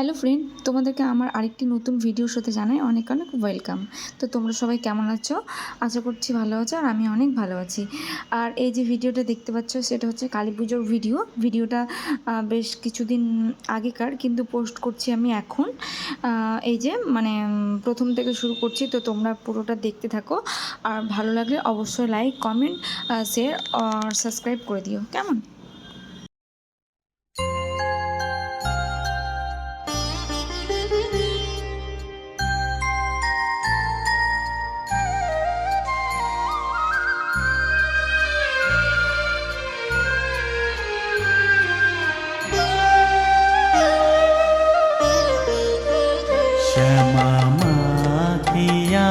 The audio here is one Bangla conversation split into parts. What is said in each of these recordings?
হ্যালো ফ্রেন্ড তোমাদেরকে আমার আরেকটি নতুন ভিডিওর সাথে জানাই অনেক অনেক ওয়েলকাম তো তোমরা সবাই কেমন আছো? আশা করছি ভালো আছো আর আমি অনেক ভালো আছি। আর এই যে ভিডিওটা দেখতে পাচ্ছ, সেটা হচ্ছে কালী পুজোর ভিডিও ভিডিওটা বেশ কিছুদিন আগেকার, কিন্তু পোস্ট করছি আমি এখন। এই যে মানে প্রথম থেকে শুরু করছি, তো তোমরা পুরোটা দেখতে থাকো। আর ভালো লাগলে অবশ্যই লাইক কমেন্ট শেয়ার আর সাবস্ক্রাইব করে দিও। কেমন?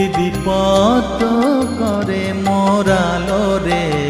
হৃদিপত করে মোরালো রে।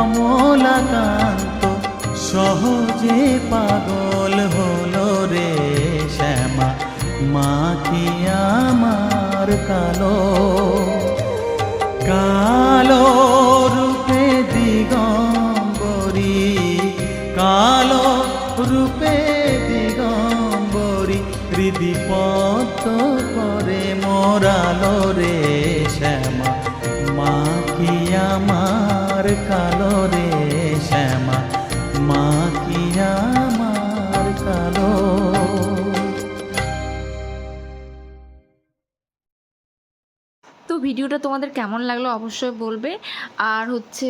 কমলাকান্ত সহজে পাগল হলো রে শ্যামা। মাখি আমার কালো কালো রূপে দিগম্বরী কালো রূপে ভিডিওটা তোমাদের কেমন লাগল অবশ্যই বলবে। আর হচ্ছে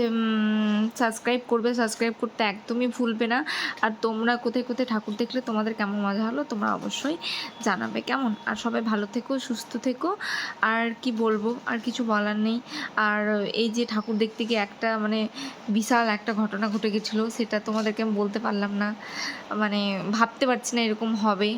সাবস্ক্রাইব করবে সাবস্ক্রাইব করতে একদমই ভুলবে না। আর তোমরা কোথায় কোথায় ঠাকুর দেখলে তোমাদের কেমন মজা হলো তোমরা অবশ্যই জানাবে, কেমন? আর সবাই ভালো থেকো, সুস্থ থেকো। আর কি বলব, আর কিছু বলার নেই। আর এই যে ঠাকুর দেখতে গিয়ে একটা মানে বিশাল একটা ঘটনা ঘটে গেছিল, সেটা তোমাদেরকে আমি বলতে পারলাম না। মানে ভাবতে পারছি না এরকম হবে।